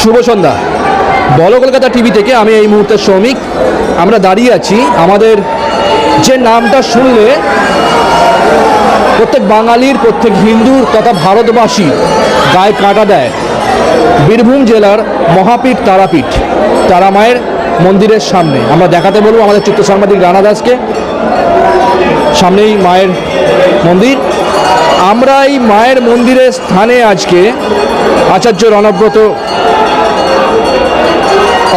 শুভ সন্ধ্যা। বল Kolkata TV থেকে আমি এই মুহূর্তে শ্রমিক। আমরা দাঁড়িয়ে আছি আমাদের যে নামটা শুনলে প্রত্যেক বাঙালির, প্রত্যেক হিন্দুর তথা ভারতবাসী গায়ে কাঁটা দেয়। বীরভূম জেলার মহাপীঠ তারাপীঠ, তারামায়ের মন্দিরের সামনে। আমরা দেখাতে বলব আমাদের চিত্র সাংবাদিক রানা দাসকে। সামনেই মায়ের মন্দির। আমরা এই মায়ের মন্দিরের স্থানে আজকে আচার্য রণব্রত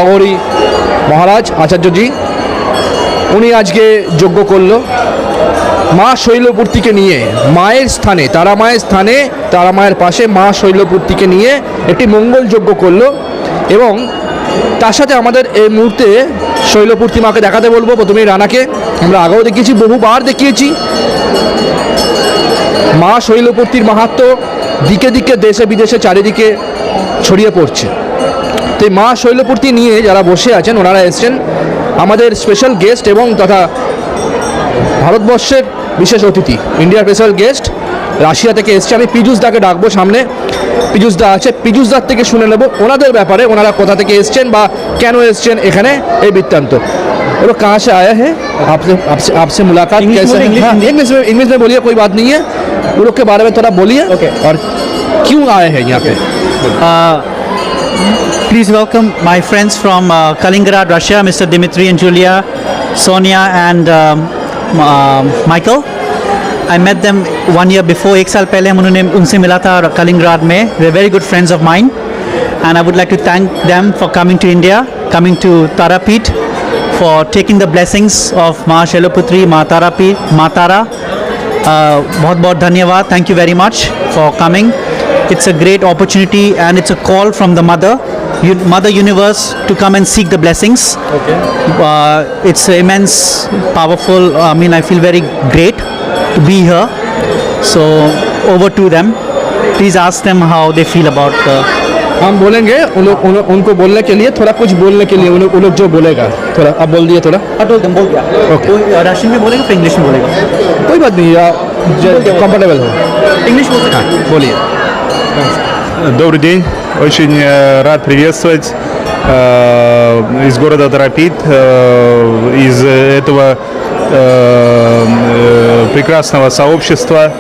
অগরী মহারাজ, আচার্যজি, উনি আজকে যজ্ঞ করল। মা শৈলপূর্তিকে নিয়ে, মায়ের স্থানে, তারা মায়ের স্থানে, তারা মায়ের পাশে মা শৈলপূর্তিকে নিয়ে একটি মঙ্গল যজ্ঞ করল এবং তার সাথে আমাদের এই মুহূর্তে শৈলপূর্তি মাকে দেখাতে বলব প্রথমেই রানাকে। আমরা আগেও দেখিয়েছি, বহুবার দেখিয়েছি। মা শৈলপূর্তির মাহাত্ম দিকে দিকে দেশে বিদেশে চারিদিকে ছড়িয়ে পড়ছে। তো এই মা শৈলপূর্তি নিয়ে যারা বসে আছেন ওনারা এসছেন আমাদের স্পেশাল গেস্ট এবং তথা ভারতবর্ষের বিশেষ অতিথি ইন্ডিয়ার স্পেশাল গেস্ট রাশিয়া থেকে এসছে আমি পীযুষ দাকে ডাকবো সামনে পীযুষ দা আছে পীযুষ দার থেকে শুনে নেব ওনাদের ব্যাপারে ওনারা কোথা থেকে এসছেন বা কেন এসছেন এখানে এই বৃত্তান্ত वो लोग कहाँ से आया है आपसे आपसे आपसे मुलाकात English कैसे बोलिए, हाँ, English इंग्लिश में इंग्लिश में बोलिए कोई बात नहीं है वो लोग के बारे में थोड़ा बोलिए Okay. और क्यों आए हैं यहाँ पे Uh, please welcome my friends from uh, Kaliningrad, Russia, Mr. Dimitri and Julia, Sonia and um, uh, Michael. I met them one year before. एक साल पहले हम उन्होंने उनसे मिला था कलिंगराद में. They're very good friends of mine, and I would like to thank them for coming to India, coming to Tarapit, for taking the blessings of Ma Sheloputri, Ma Tarapit, Ma Tara. Uh, बहुत बहुत धन्यवाद thank you very much for coming It's a great opportunity and it's a call from the mother mother universe to come and seek the blessings Okay. uh, it's immense powerful i mean i feel very great to be here so over to them please ask them how they feel about the हम बोलेंगे उन लोग उन, उनको बोलने के लिए थोड़ा कुछ बोलने के लिए उन लोग- उन लोग जो बोलेगा थोड़ा अब बोल दिए थोड़ा बोल बोल दिया Okay. रशियन में बोलेगा फिर इंग्लिश में बोलेगा कोई बात नहीं कंफर्टेबल हो इंग्लिश बोल हाँ बोलिए Добрый день, очень э, рад приветствовать э, из города Тарапит, э, из этого э, э, прекрасного сообщества.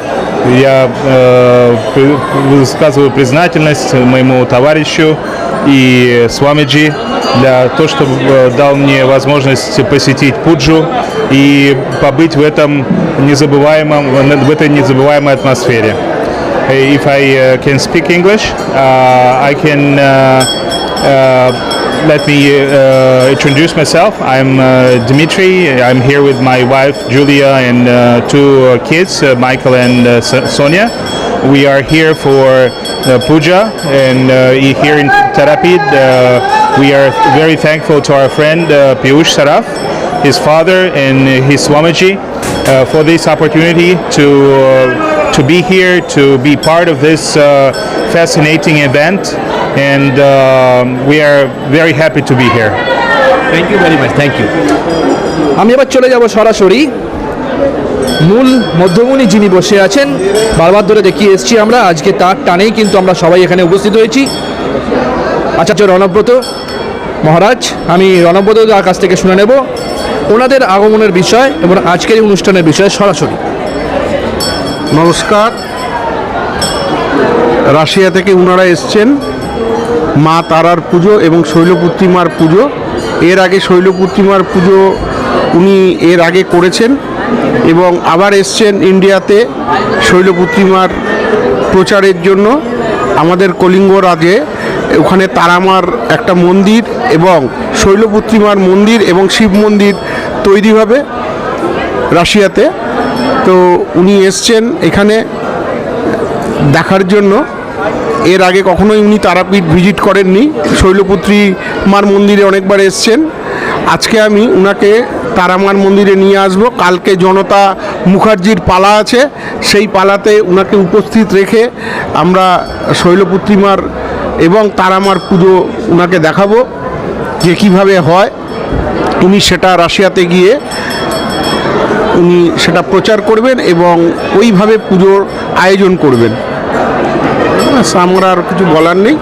Я э, высказываю признательность моему товарищу и Свамиджи для того, что э, дал мне возможность посетить Пуджу и побыть в этом незабываемом, в этой незабываемой атмосфере. If I uh, can speak English, uh, I can uh, let me uh, introduce myself. I'm uh, Dmitry. I'm here with my wife Julia and uh, two kids, Michael and Sonia. We are here for puja and here in Tarapid. We are very thankful to our friend Piyush Saraf, his father, and his Swamiji for this opportunity to to be here, to be part of this uh, fascinating event, and um we are very happy to be here. Thank you very much thank you আমি এবার চলে যাব সরাসরি। মূল মধ্যমণি যিনি বসে আছেন বারবার ধরে দেখিয়ে এসেছি আমরা। আজকে তার টানেই কিন্তু আমরা সবাই এখানে উপস্থিত হয়েছি। আচার্য রণব্রত মহারাজ আমি রণব্রত কাছ থেকে শুনে নেব। ওনাদের আগমনের বিষয় এবং আজকের অনুষ্ঠানের বিষয়ে সরাসরি। নমস্কার। রাশিয়া থেকে ওনারা এসছেন মা তারার পুজো এবং শৈলপুত্রী পুজো। এর আগে শৈলপুত্রী পুজো উনি এর আগে করেছেন এবং আবার এসছেন ইন্ডিয়াতে শৈলপুত্রী প্রচারের জন্য। আমাদের কলিঙ্গ রাজে ওখানে তারামার একটা মন্দির এবং শৈলপুত্রী মন্দির এবং শিব মন্দির তৈরি হবে রাশিয়াতে। তো উনি এসছেন এখানে দেখার জন্য। এর আগে কখনোই উনি তারাপীঠ ভিজিট করেননি। শৈলপুত্রী মার মন্দিরে অনেকবার এসছেন। আজকে আমি উনাকে তারামার মন্দিরে নিয়ে আসব। কালকে জনতা মুখার্জির পালা আছে। সেই পালাতে উনাকে উপস্থিত রেখে আমরা শৈলপুত্রী মার এবং তারামার পুজো উনাকে দেখাবো যে কীভাবে হয়। উনি সেটা রাশিয়াতে গিয়ে উনি সেটা প্রচার করবেন এবং ওইভাবে পুজোর আয়োজন করবেন। আমরা আর কিছু বলার নেই।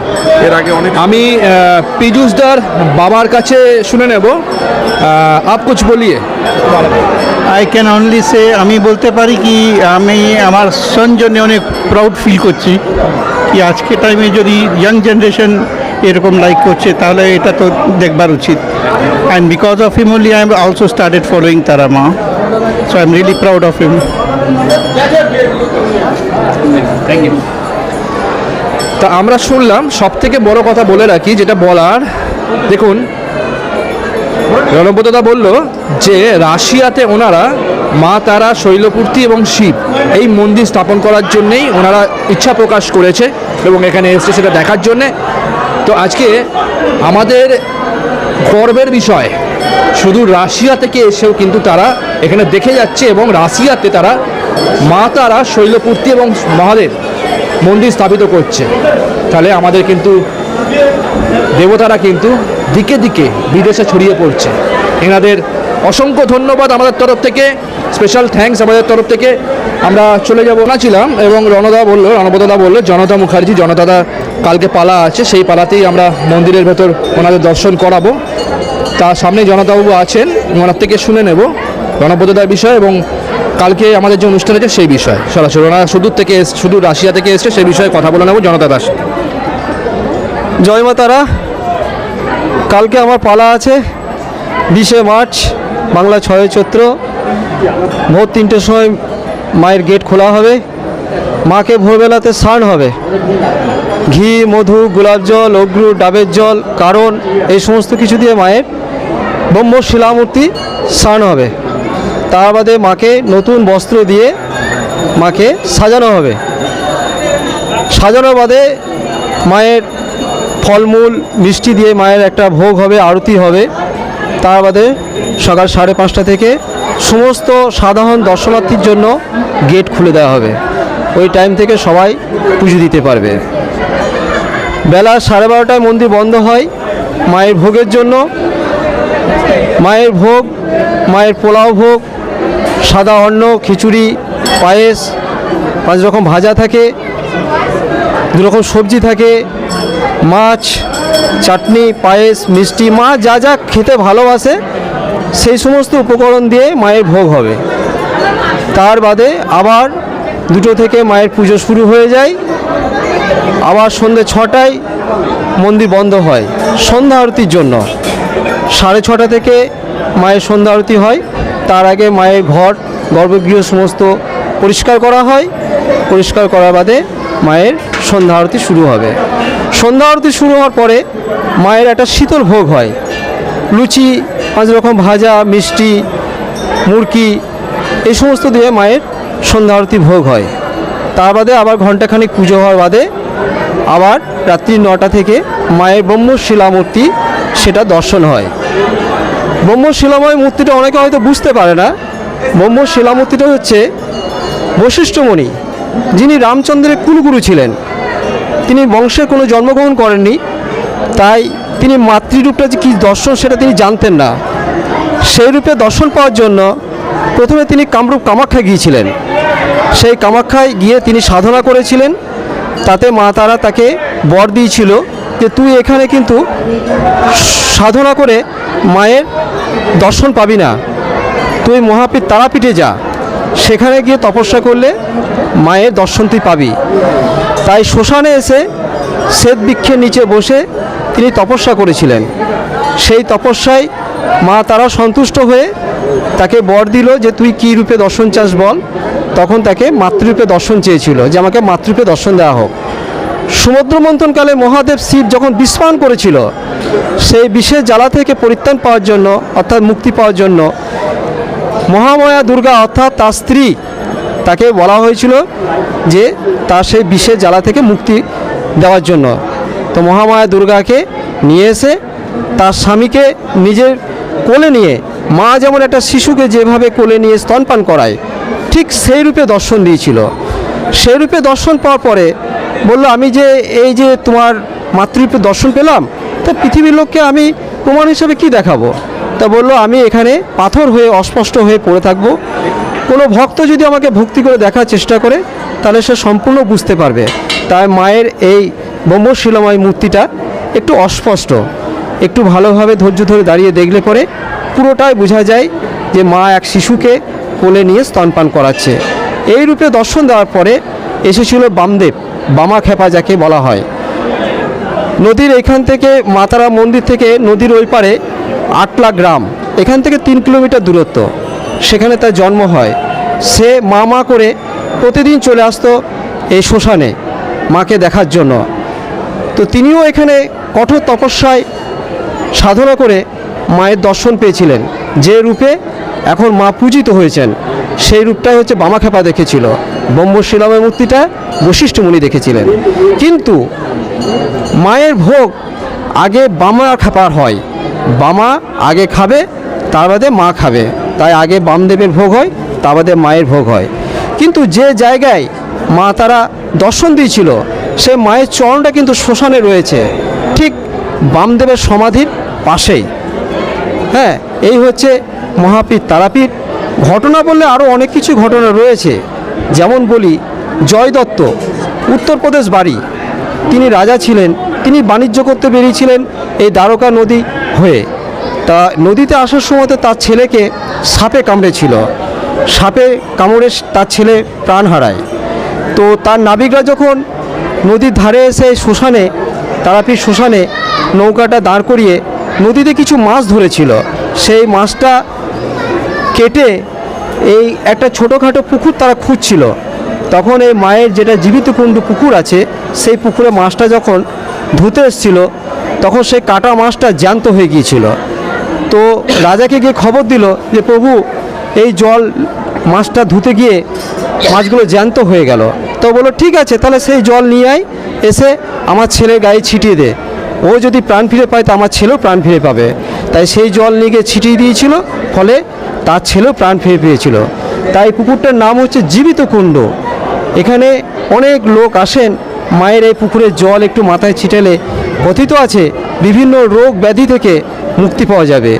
এর আগে অনেক আমি পীযুষদার বাবার কাছে শুনে নেব। আপ কুছ বলিয়ে। আই ক্যান অনলি সে আমি বলতে পারি কি আমি আমার সন জন্য অনেক প্রাউড ফিল করছি কি আজকে টাইমে যদি ইয়াং জেনারেশন এরকম লাইক করছে তাহলে এটা তো দেখবার উচিত। And because of him only I am also started following Tara Ma. I am really proud of him তা আমরা শুনলাম সব থেকে বড় কথা বলে রাখি যেটা বলার দেখুন রণব্রতদা বলল যে রাশিয়াতে ওনারা মা তারা শৈলপূর্তি এবং শিব এই মন্দির স্থাপন করার জন্যেই ওনারা ইচ্ছা প্রকাশ করেছে এবং এখানে এসছে সেটা দেখার জন্যে। তো আজকে আমাদের গর্বের বিষয়। শুধু রাশিয়া থেকে এসেও কিন্তু তারা এখানে দেখে যাচ্ছে এবং রাশিয়াতে তারা মা তারা শৈলপূর্তি এবং মহাদেব মন্দির স্থাপিত করছে। তাহলে আমাদের কিন্তু দেবতারা কিন্তু দিকে দিকে বিদেশে ছড়িয়ে পড়ছে। এনাদের অসংখ্য ধন্যবাদ আমাদের তরফ থেকে। স্পেশাল থ্যাঙ্কস আমাদের তরফ থেকে। আমরা চলে যাব না ছিলাম এবং রণদা বলল রণপদদা বলল, জনতা মুখার্জি জনতাদা কালকে পালা আছে। সেই পালাতেই আমরা মন্দিরের ভেতর ওনাদের দর্শন করাবো। তার সামনে জনতাবাবু আছেন, ওনার থেকে শুনে নেব রণপদদার বিষয় এবং কালকে আমাদের যে অনুষ্ঠান আছে সেই বিষয়। সরাসরি ওনারা সুদূর থেকে শুধু রাশিয়া থেকে এসছে, সেই বিষয়ে কথা বলে নেব জনতা দাস। জয় কালকে আমার পালা আছে, বিশে মার্চ, বাংলা ছয় চৈত্র। ভোর তিনটের সময় মায়ের গেট খোলা হবে। মাকে ভোরবেলাতে স্নান হবে। ঘি, মধু, গোলাপ জল, অগ্রু, ডাবের জল, কারণ এই সমস্ত কিছু দিয়ে মায়ের ব্রহ্ম শিলামূর্তি স্নান হবে। তার বাদে মাকে নতুন বস্ত্র দিয়ে মাকে সাজানো হবে। সাজানোর বাদে মায়ের ফলমূল, মিষ্টি দিয়ে মায়ের একটা ভোগ হবে, আরতি হবে। তার বাদে সকাল সাড়ে পাঁচটা থেকে সমস্ত সাধারণ দর্শনার্থীর জন্য গেট খুলে দেওয়া হবে। ওই টাইম থেকে সবাই পুজো দিতে পারবে। বেলা সাড়ে বারোটায় মন্দির বন্ধ হয়। মায়ের ভোগের জন্য মায়ের ভোগ, মায়ের পোলাও ভোগ, সাদা অন্ন, খিচুড়ি, পায়েস, পাঁচ রকম ভাজা থাকে, দু রকম সবজি থাকে, মাছ, চাটনি, পায়েস, মিষ্টি, মা যা যা খেতে ভালোবাসে, সেই সমস্ত উপকরণ দিয়ে মায়ের ভোগ হবে। তার বাদে আবার দুটো থেকে মায়ের পুজো শুরু হয়ে যায়। আবার সন্ধে ছটায় মন্দির বন্ধ হয়, সন্ধ্যা আরতির জন্য। সাড়ে ছটা থেকে মায়ের সন্ধ্যা আরতি হয়। তার আগে মায়ের ঘর, গর্ভগৃহ সমস্ত পরিষ্কার করা হয়। পরিষ্কার করার বাদে মায়ের সন্ধ্যা আরতি শুরু হবে। সন্ধ্যা আরতি শুরু হওয়ার পরে মায়ের একটা শীতল ভোগ হয়। লুচি, পাঁচ রকম ভাজা, মিষ্টি, মুরকি, এই সমস্ত দিয়ে মায়ের সন্ধ্যা আরতি ভোগ হয়। তার বাদে আবার ঘন্টাখানিক পুজো হওয়ার বাদে আবার রাত্রি নটা থেকে মায়ের ব্রহ্মশিলা মূর্তি সেটা দর্শন হয়। ব্রহ্ম শিলাময় মূর্তিটা অনেকে হয়তো বুঝতে পারে না। ব্রহ্মশিলা মূর্তিটা হচ্ছে বশিষ্ঠমণি, যিনি রামচন্দ্রের কুলগুরু ছিলেন। তিনি বংশে কোনো জন্মগ্রহণ করেননি, তাই তিনি মাতৃরূপটা যে কী দর্শন সেটা তিনি জানতেন না। সেই রূপে দর্শন পাওয়ার জন্য প্রথমে তিনি কামরূপ কামাখ্যা গিয়েছিলেন। সেই কামাখ্যায় গিয়ে তিনি সাধনা করেছিলেন, তাতে মা তারা তাকে বর দিয়েছিল। যে তুই এখানে কিন্তু সাধনা করে মায়ের দর্শন পাবি না। তুই মহাপীঠ তারাপীঠে যা। সেখানে গিয়ে তপস্যা করলে মায়ের দর্শন তুই পাবি। তাই শ্মশানে এসে শ্বেত বৃক্ষের নিচে বসে তিনি তপস্যা করেছিলেন। সেই তপস্যায় মা তারা সন্তুষ্ট হয়ে তাকে বর দিল যে তুই কী রূপে দর্শন চাস বল। তখন তাকে মাতৃরূপে দর্শন চেয়েছিল যে আমাকে মাতৃরূপে দর্শন দেওয়া হোক। সমুদ্র মন্থনকালে মহাদেব শিব যখন বিস্ফান করেছিল, সেই বিশেষ জ্বালা থেকে পরিত্রাণ পাওয়ার জন্য, অর্থাৎ মুক্তি পাওয়ার জন্য মহামায়া দুর্গা, অর্থাৎ তার স্ত্রী, তাকে বলা হয়েছিল যে তার সেই বিশেষ জ্বালা থেকে মুক্তি দেওয়ার জন্য। তো মহামায়া দুর্গাকে নিয়ে এসে তার স্বামীকে নিজের কোলে নিয়ে, মা যেমন একটা শিশুকে যেভাবে কোলে নিয়ে স্তনপান করায়, ঠিক সেই রূপে দর্শন দিয়েছিল। সেই রূপে দর্শন পাওয়ার পরে বলল, আমি যে এই যে তোমার মাতৃরূপে দর্শন পেলাম, তা পৃথিবীর লোককে আমি প্রমাণ হিসেবে কি দেখাবো? তা বলল, আমি এখানে পাথর হয়ে অস্পষ্ট হয়ে পড়ে থাকব। কোনো ভক্ত যদি আমাকে ভক্তি করে দেখার চেষ্টা করে, তাহলে সে সম্পূর্ণ বুঝতে পারবে। তাই মায়ের এই ব্রহ্মশিলাময় মূর্তিটা একটু অস্পষ্ট, একটু ভালোভাবে ধৈর্য ধরে দাঁড়িয়ে দেখলে পরে পুরোটাই বোঝা যায় যে মা এক শিশুকে কোলে নিয়ে স্তনপান করাচ্ছে। এই রূপে দর্শন দেওয়ার পরে এসেছিল বামদেব। বামা খেপা যাকে বলা হয়। নদীর এখান থেকে মাতারা মন্দির থেকে নদীর ওই পারে আটলা গ্রাম, এখান থেকে তিন কিলোমিটার দূরত্ব, সেখানে তার জন্ম হয়। সে মা মা করে প্রতিদিন চলে আসতো এই শ্মশানে মাকে দেখার জন্য। তো তিনিও এখানে কঠোর তপস্যায় সাধনা করে মায়ের দর্শন পেয়েছিলেন। যে রূপে এখন মা পূজিত হয়েছেন। সেই রূপটাই হচ্ছে বামাখ্যাপা দেখেছিল। ব্রহ্মশিলামের মূর্তিটা বশিষ্ঠ মুনি দেখেছিলেন। কিন্তু মায়ের ভোগ আগে বামা খাপার হয়। বামা আগে খাবে, তার বাদে মা খাবে। তাই আগে বামদেবের ভোগ হয়, তার বাদে মায়ের ভোগ হয়। কিন্তু যে জায়গায় মা তারা দর্শন দিয়েছিল, সে মায়ের চরণটা কিন্তু শ্মশানে রয়েছে। ঠিক বামদেবের সমাধির পাশেই। হ্যাঁ এই হচ্ছে মহাপীঠ, তারাপীঠ। ঘটনা বললে আরও অনেক কিছু ঘটনা রয়েছে। যেমন বলি, জয় দত্ত, উত্তরপ্রদেশ বাড়ি। তিনি রাজা ছিলেন, তিনি বাণিজ্য করতে বেরিয়েছিলেন এই দ্বারকা নদী হয়ে। তা নদীতে আসার সময় তার ছেলেকে সাপে কামড়েছিল। সাপে কামড়ে তার ছেলে প্রাণ হারায়। তো তার নাবিকরা যখন নদীর ধারে এসে শ্মশানে, তারাপীঠ শ্মশানে নৌকাটা দাঁড় করিয়ে নদীতে কিছু মাছ ধরেছিল। সেই মাছটা কেটে এই একটা ছোটোখাটো পুকুর তারা খুঁজছিল। তখন এই মায়ের যেটা জীবিত কুণ্ড পুকুর আছে, সেই পুকুরে মাছটা যখন ধুতে এসেছিল, তখন সেই কাটা মাছটা জ্যান্ত হয়ে গিয়েছিল। তো রাজাকে গিয়ে খবর দিল যে, প্রভু, এই জল মাছটা ধুতে গিয়ে মাছগুলো জ্যান্ত হয়ে গেল। তো বলল, ঠিক আছে, তাহলে সেই জল নিয়ে আয়, এসে আমার ছেলের গায়ে ছিটিয়ে দে। ও যদি প্রাণ ফিরে পায়, তো আমার ছেলেও প্রাণ ফিরে পাবে। তাই সেই জল নিয়ে গিয়ে ছিটিয়ে দিয়েছিল, ফলে তার ছেলেও প্রাণ ফিরে পেয়েছিল। তাই পুকুরটার নাম হচ্ছে জীবিত কুণ্ড। এখানে অনেক লোক আসেন, মায়ের এই পুকুরের জল একটু মাথায় ছিটালে কথিত আছে, বিভিন্ন রোগ ব্যাধি থেকে মুক্তি পাওয়া যাবে।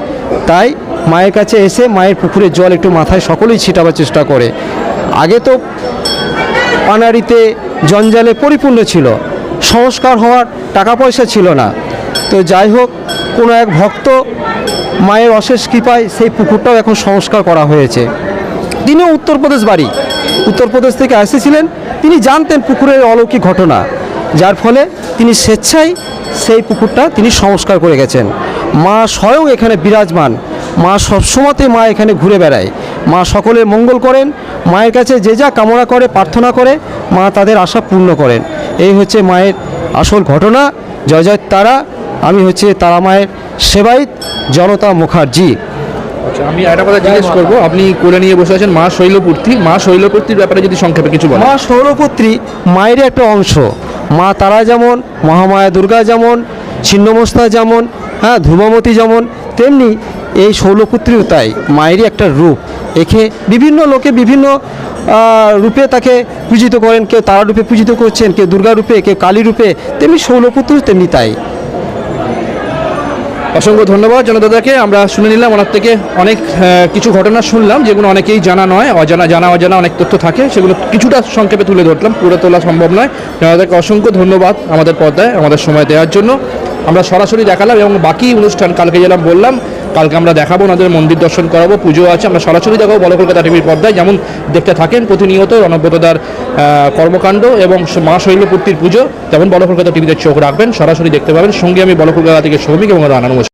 তাই মায়ের কাছে এসে মায়ের পুকুরের জল একটু মাথায় সকলেই ছিটাবার চেষ্টা করে। আগে তো পানারিতে জঞ্জালে পরিপূর্ণ ছিল। সংস্কার হওয়ার টাকা পয়সা ছিল না। তো যাই হোক, কোনো এক ভক্ত মায়ের অশেষ কৃপায় সেই পুকুরটাও এখন সংস্কার করা হয়েছে। তিনিও উত্তরপ্রদেশ বাড়ি উত্তরপ্রদেশ থেকে এসেছিলেন। তিনি জানতেন পুকুরের অলৌকিক ঘটনা, যার ফলে তিনি স্বেচ্ছায় সেই পুকুরটা তিনি সংস্কার করে গেছেন। মা স্বয়ং এখানে বিরাজমান। মা সবসময়তে মা এখানে ঘুরে বেড়ায়। মা সকলের মঙ্গল করেন, মায়ের কাছে যে যা কামনা করে, প্রার্থনা করে, মা তাদের আশা পূর্ণ করেন। এই হচ্ছে মায়ের আসল ঘটনা। জয় জয় তারা আমি হচ্ছে তারা মায়ের সেবায়িত জনতা মুখার্জি। আচ্ছা আমি একটা কথা জিজ্ঞেস করব। আপনি কোলে নিয়ে বসে আছেন মা শৈলপূর্তি মা শৈলপূর্তির ব্যাপারে যদি সংক্ষেপে কিছু বলেন। মা সৌরপুত্রী মায়ের একটা অংশ। মা তারা যেমন মহামায়া দুর্গা যেমন ছিন্নমস্তা যেমন হ্যাঁ ধ্রুবমতী যেমন তেমনি এই শৈলপুত্রীও তাই মায়েরই একটা রূপ। একে বিভিন্ন লোকে বিভিন্ন রূপে তাকে পূজিত করেন। কেউ তারা রূপে পূজিত করছেন কেউ দুর্গা রূপে কেউ কালী রূপে তেমনি শৈলপুত্র তেমনি তাই। অসংখ্য ধন্যবাদ জনদাদাকে। আমরা শুনে নিলাম ওনার থেকে অনেক কিছু ঘটনা শুনলাম যেগুলো অনেকেই জানা নয়, অজানা, জানা, অজানা অনেক তথ্য থাকে। সেগুলো কিছুটা সংক্ষেপে তুলে ধরলাম, পুরো তোলা সম্ভব নয়। জনদাদাকে অসংখ্য ধন্যবাদ আমাদের পর্দায়, আমাদের সময় দেওয়ার জন্য। আমরা সরাসরি দেখালাম এবং বাকি অনুষ্ঠান কালকে যেলাম বললাম কালকে আমরা দেখাবো, ওনাদের মন্দির দর্শন করাবো, পুজো আছে, আমরা সরাসরি দেখাবো বলো কলকাতা টিভির পর্দায়, যেমন দেখতে থাকেন প্রতিনিয়ত রণব্রতদার কর্মকাণ্ড এবং মা শৈলপূর্তির পুজো তেমন বলো কলকাতা টিভিতে চোখ রাখবেন, সরাসরি দেখতে পাবেন, সঙ্গে আমি বলো কলকাতা থেকে শ্রমিক এবং রানা